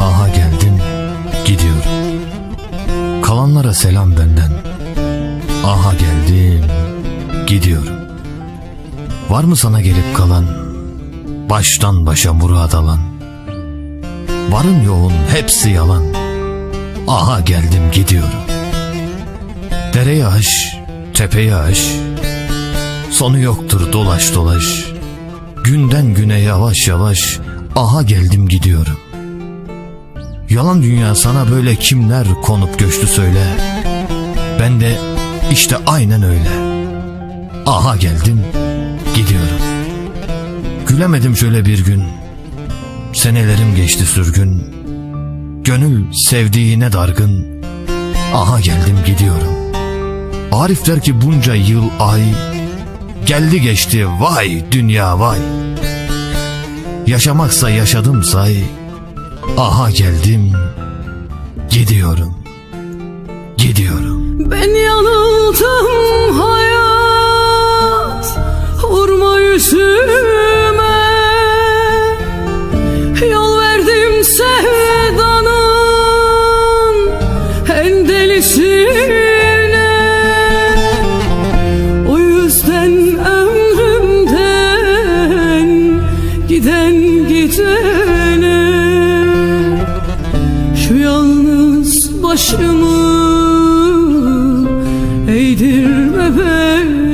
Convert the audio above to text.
Aha geldim, gidiyorum. Kalanlara selam benden. Aha geldim, gidiyorum. Var mı sana gelip kalan, baştan başa murad alan? Varın yoğun hepsi yalan. Aha geldim gidiyorum. Dereyi aş, tepeyi aş. Sonu yoktur dolaş dolaş. Günden güne yavaş yavaş. Aha geldim gidiyorum. Yalan dünya sana böyle kimler konup göçtü söyle. Ben de işte aynen öyle. Aha geldim, gidiyorum. Gülemedim şöyle bir gün. Senelerim geçti sürgün. Gönül sevdiğine dargın. Aha geldim gidiyorum. Arif der ki bunca yıl ay geldi geçti vay dünya vay. Yaşamaksa yaşadım say. Aha geldim, gidiyorum, gidiyorum. Ben yanıldım hayat, vurma yüzüme. Yol verdim sevdanın en delisine. O yüzden ömrümden giden gider. başımı Eğdirme beni